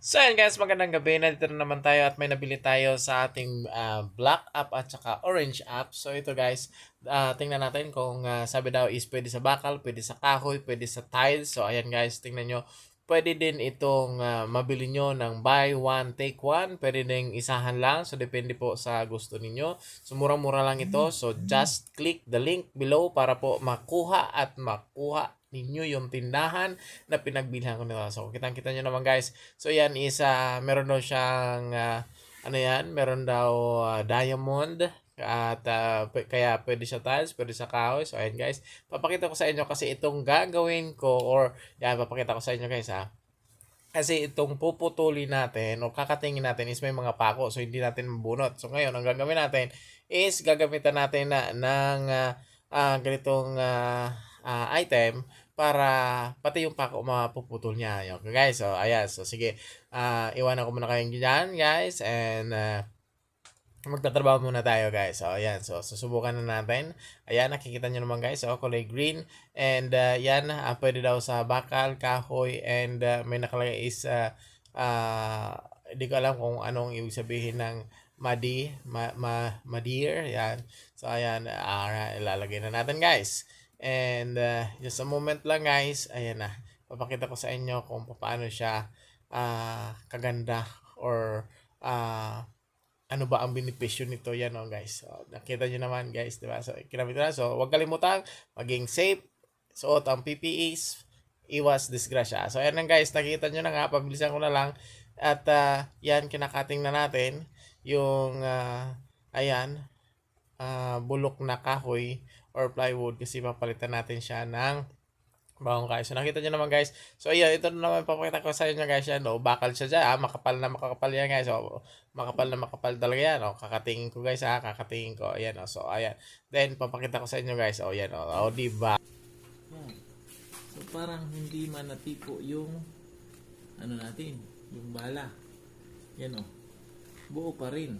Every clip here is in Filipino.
So yan guys, magandang gabi. Nandito na naman tayo at may nabili tayo sa ating ah, black app at saka orange app. So ito guys, ah, tingnan natin kung ah, sabi daw is pwede sa bakal, pwede sa kahoy, pwede sa tiles. So ayan guys, tingnan nyo. Pwede din itong ah, mabili nyo ng buy one, take one. Pwede din isahan lang. So depende po sa gusto ninyo. So murang-mura lang ito. So just click the link below para po makuha at makuha ninyo yung tindahan na pinagbilhan ko nito. So, kitang-kita nyo naman guys. So, yan is, ah, meron daw siyang, ah, ano yan, meron daw ah, diamond. At p- kaya pwede sa tiles, pwede sa kahoy. So, ayan guys. Papakita ko sa inyo kasi itong gagawin ko or yan, papakita ko sa inyo guys ha. Kasi itong puputulin natin o kakatingin natin is may mga pako so hindi natin mabunot. So ngayon, ang gagawin natin is gagamitan natin na ng ah, ah, ganitong ah, ah, item para pati yung pako mapuputol niya. Okay guys, so ayan. So sige, ah iwanan ko muna kayong dyan guys and ah, magtatrabaho muna tayo guys. So ayan, so susubukan na natin. Ayan, nakikita nyo naman guys, so kulay green. And ah, yan, ah, pwede daw sa bakal, kahoy, and ah, may nakalagay is, ah, ah, hindi ko alam kung anong ibig sabihin ng madi, ma, ma, madeer, yan. So ayan, ah, ilalagay na natin guys. And uh, just a moment lang guys, ayan na. Papakita ko sa inyo kung paano siya ah, kaganda or ah, ano ba ang benepisyo nito yan oh guys. So, nakita nyo naman guys, di ba? So, kinamit na. So, huwag kalimutan, maging safe, suot ang PPEs, iwas disgrasya. So, ayan lang guys, nakita nyo na nga, pabilisan ko na lang. At ah, yan, kinakating na natin yung, ah, ayan, ah, bulok na kahoy or plywood kasi papalitan natin siya ng bagong kahoy. So nakita nyo naman guys. So ayan, ito na naman papakita ko sa inyo guys yan. No? Bakal siya dyan. Ah, makapal na makakapal yan guys. So, makapal na makapal talaga yan. Oh. Kakatingin ko guys ha. Kakatingin ko. Ayan. Oh. So ayan. Then papakita ko sa inyo guys. Oh yan. Oh, oh diba? Yan. So parang hindi man natiko yung ano natin, yung bala. Yan o. Buo pa rin.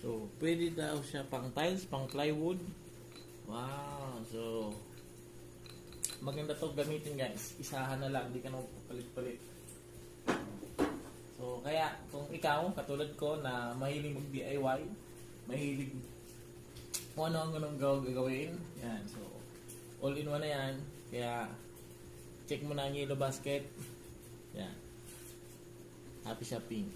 So, pwede daw siya pang tiles, pang plywood. Wow. So, maganda to gamitin guys. Isahan na lang, hindi ka na palit-palit. So, kaya kung ikaw, katulad ko na mahilig mag-DIY, mahilig kung ano ang ganun gaw- gagawin, yan. So, all in one na yan. Kaya, check mo na ang yellow basket. Yan. Happy shopping.